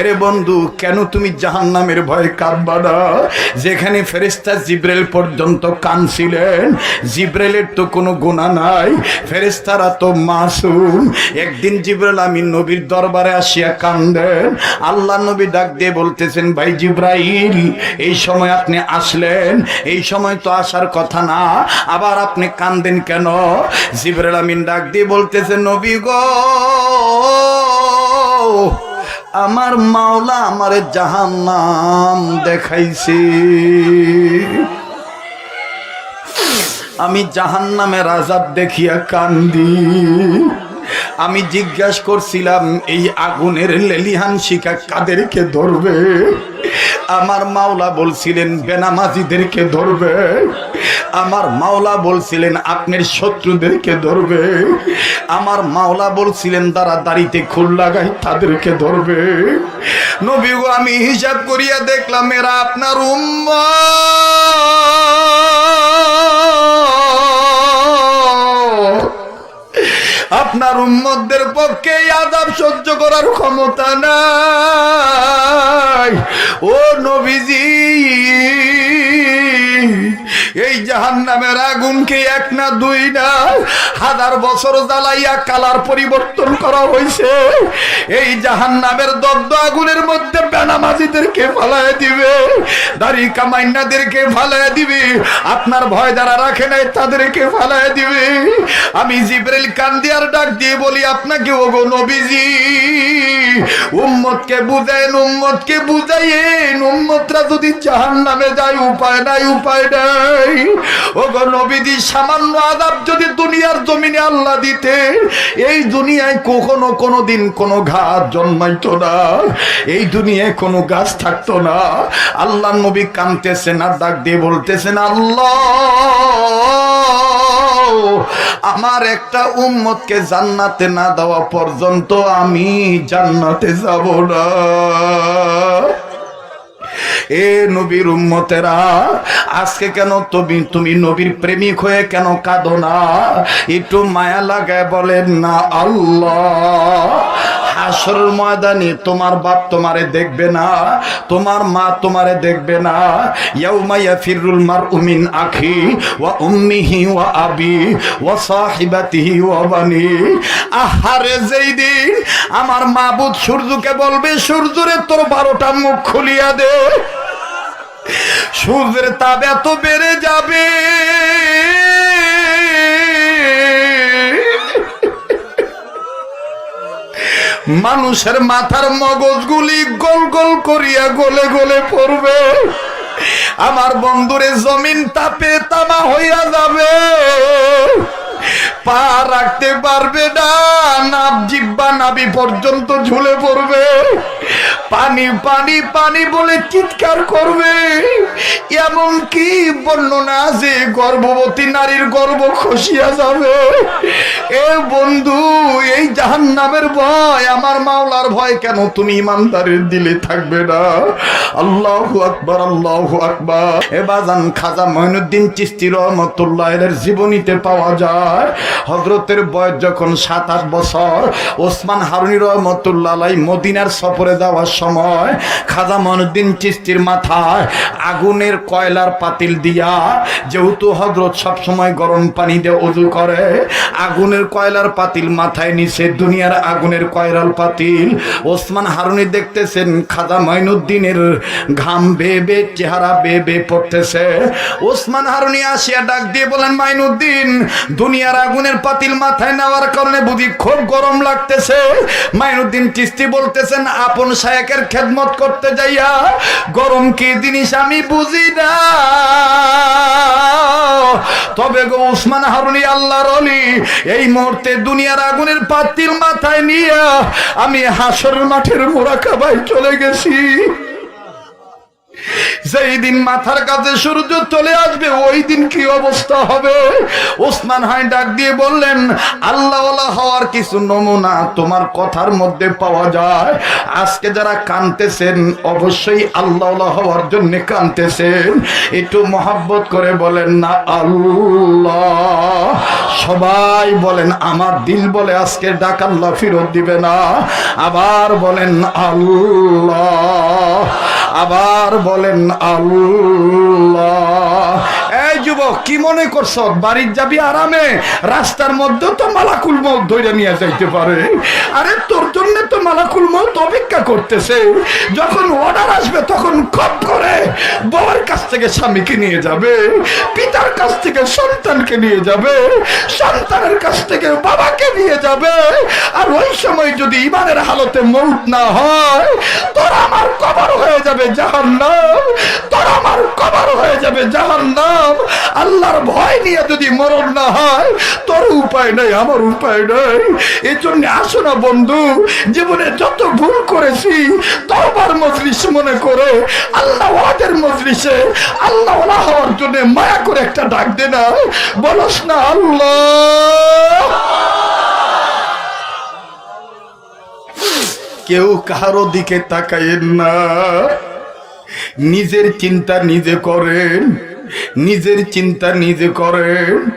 এরে বন্ধু, কেন তুমি জাহান নামের ভয় কাঁদবা না? যেখানে ফেরেস্তা জিব্রেল পর্যন্ত কানছিলেন জিব্রেলের তো কোনো গুণা নাই ফেরেস্তারা তো মাসুম। একদিন জিব্রেল আমি নবীর দরবারে আসিয়া কান্দেন, আল্লাহ নবী ডাক দিয়ে বলতেছেন, ভাই জিব্রাইল, এই সময় আপনি আসলেন, এই সময় তো আসার কথা না, আবার আপনি কান্দেন কেন? জিব্রেল আমিন ডাক দিয়ে বলতেছেন, নবী গো আমার মাওলা আমারে জাহান্নাম দেখাইছে। আমি জাহান্নামের আজাব দেখিয়া কান্দি। আমি জিজ্ঞাসা করছিলাম, এই আগুনের লেলিহান শিকা কাদেরকে ধরবে? আমার মাওলা বলছিলেন, বেনামাজিদেরকে ধরবে। আমার মাওলা বলছিলেন, আপনার শত্রুদেরকে ধরবে। আমার মাওলা বলছিলেন তারা দাড়িতে খুল লাগাই তাদেরকে ধরবে। নবী গো, আমি হিসাব করিয়া দেখলাম, এরা আপনার উম্মত। আপনার উম্মতদের পক্ষে আজাব সহ্য করার ক্ষমতা নাই। ও নবীজি এই জাহান নামের আগুনকে এক না দুই না? হাজার বছর জ্বালাইয়া কালার পরিবর্তন করা হয়েছে এই জাহান নামের দগ্ধ আগুনের মধ্যে বেনামাজিদেরকে ফালায় দিবে, দাড়ি কামাইনাদেরকে ফালায় দিবে, আপনার ভয় যারা রাখে নাই তাদেরকে ফালায় দিবে। আমি জিব্রেল কান্দিয়ার ডাক দিয়ে বলি, আপনাকে ওগো নবীজি উম্মতকে বুঝাইন, উম্মতকে বুঝাইয়েন উম্মতরা যদি জাহান নামে যায়, উপায় নাই উপায় নাই। ওগো নবীজি, সামান্য আদাব যদি দুনিয়ার জমিনে আল্লাহ দিতে এই দুনিয়ায় কখনো কোনো দিন কোনো ঘাস জন্মাইতো না। এই দুনিয়ায় কোনো গাছ থাকতো না। আল্লাহ নবী কানতেছেন আর ডাক দিয়ে বলতেছেন, আল্লাহ! আমার একটা উম্মতকে জান্নাতে না দেওয়া পর্যন্ত আমি জান্নাতে যাব না। এ নবীর উম্মতেরা, আজকে কেন তুমি তুমি নবীর প্রেমিক হয়ে কেন কাঁদো না? একটু মায়া লাগায় বলেন না, আল্লাহ। হাসর ময়দানে তোমার বাপ তোমারে দেখবে না, তোমার মা তোমারে দেখবে না। ইয়াউমা ইয়াফিরুল মারউ মিন আখি ওয়া উম্মিহি ওয়া আবি ওয়া সাহিবাতিহি ওয়া বানি। আহারে যেই দিন আমার মাবুদ সূর্যকে বলবে, সূর্যরে তোর বারোটা মুখ খুলিয়া দে। সূর্যের তাপ এত বেড়ে যাবে। মানুষের মাথার মগজগুলি গোল গোল করিয়া গলে গলে পড়বে। আমার বন্ধুরে জমিন তাপে তামা হইয়া যাবে। পা রাখতে পারবে না নাব জিব্বা নাবি পর্যন্ত ঝুলে পড়বে। পানি পানি পানি বলে চিৎকার করবে। এমন কি বর্ণনা যে গর্ভবতী নারীর গর্ভ খসিয়া যাবে? এ বন্ধু, এই জাহান নামের ভয়, আমার মাওলার ভয় কেন তুমি ইমানদারের দিলে থাকবে না? আল্লাহ আকবার আল্লাহ আকবার। এ বাজান খাজা মঈনুদ্দিন চিস্তি রহমতুল্লাহ এর জীবনীতে পাওয়া যায়। হজরতের বয়স যখন সাত, আট বছর, ওসমান হারুনি রহমতুল্লাহ মদিনার সফরে যাওয়ার সময় খাজা মনুদ্দিন চিস্তির মাথায় আগুনের কয়লার পাতিল দিয়া, যেহেতু হজরত সব সময় গরম পানি দিয়ে উজু করে, আগুনের কয়লার পাতিল মাথায় নিচে, দুনিয়ার আগুনের কয়লার পাতিল। ওসমান হারুনি দেখতেছেন, খাজা মঈনুদ্দিনের ঘাম বেয়ে চেহারা বেয়ে পড়তেছে। ওসমান হারুনি আসিয়া ডাক দিয়ে বলেন মাইনুদ্দিন দুনিয়ার আগুনের পাতিল মাথায় নেওয়ার কারণে বুঝি খুব গরম লাগতেছে? মাইনুদ্দিন চিস্তি বলতেছেন আপন শায়কের খেদমত করতে যাইয়া, গরম কি জিনিস আমি বুঝি না। তবে গো উসমান হারুনি আল্লাহর অলি এই মুহূর্তে দুনিয়ার আগুনের পাতিল মাথায় নিয়ে আমি হাসর মাঠের মোরাকাবাই চলে গেছি। যেই দিন মাথার কাছে সূর্য চলে আসবে, ওই দিন কি অবস্থা হবে? ওসমান হাই ডাক দিয়ে বললেন আল্লাহ হওয়ার কিছু নমুনা তোমার কথার মধ্যে পাওয়া যায়। আজকে যারা কানতেছেন, অবশ্যই আল্লাহ হওয়ার জন্য কানতেছেন। একটু মহাব্বত করে বলেন, না, আল্লাহ। সবাই বলেন, আমার দিল বলে আজকে ডাক আল্লাহ ফিরত দিবে না। আবার বলেন, আল্লাহ। আবার বলেন আল্লাহ। যুবক, কি মনে করছ? বাড়ির যাবি আরামে? রাস্তার মধ্যে তো মালাকুল মত ধরে নিয়ে যাইতে পারে। আরে, তোর জন্য তো মালাকুল মত অপেক্ষা করতেছে। যখন অর্ডার আসবে, তখন খপ করে বউয়ের কাছ থেকে স্বামীকে নিয়ে যাবে, পিতার কাছ থেকে সন্তানকে নিয়ে যাবে, সন্তানের কাছ থেকে বাবাকে নিয়ে যাবে। আর ওই সময় যদি ইমানের হালতে মৌত না হয়, তোর আমার কবর হয়ে যাবে জাহান্নাম। তোর আমার যাবে জাহান্নাম। আল্লাহর ভয় নিয়ে যদি মরণ না হয়, তোর উপায় নাই, আমার উপায় নাই। এই জন্য আসো না বন্ধু, জীবনে যত ভুল করেছি তবার মজলিস মনে করে, আল্লাহ ওয়াদের মজলিসে, আল্লাহ ওলা হওয়ার জন্য মায়া করে একটা ডাক দে না। বলস না, আল্লাহ। কেউ কারও দিকে তাকাইয়েন না। নিজের চিন্তা নিজে করেন। নিজের চিন্তা নিজে করেন।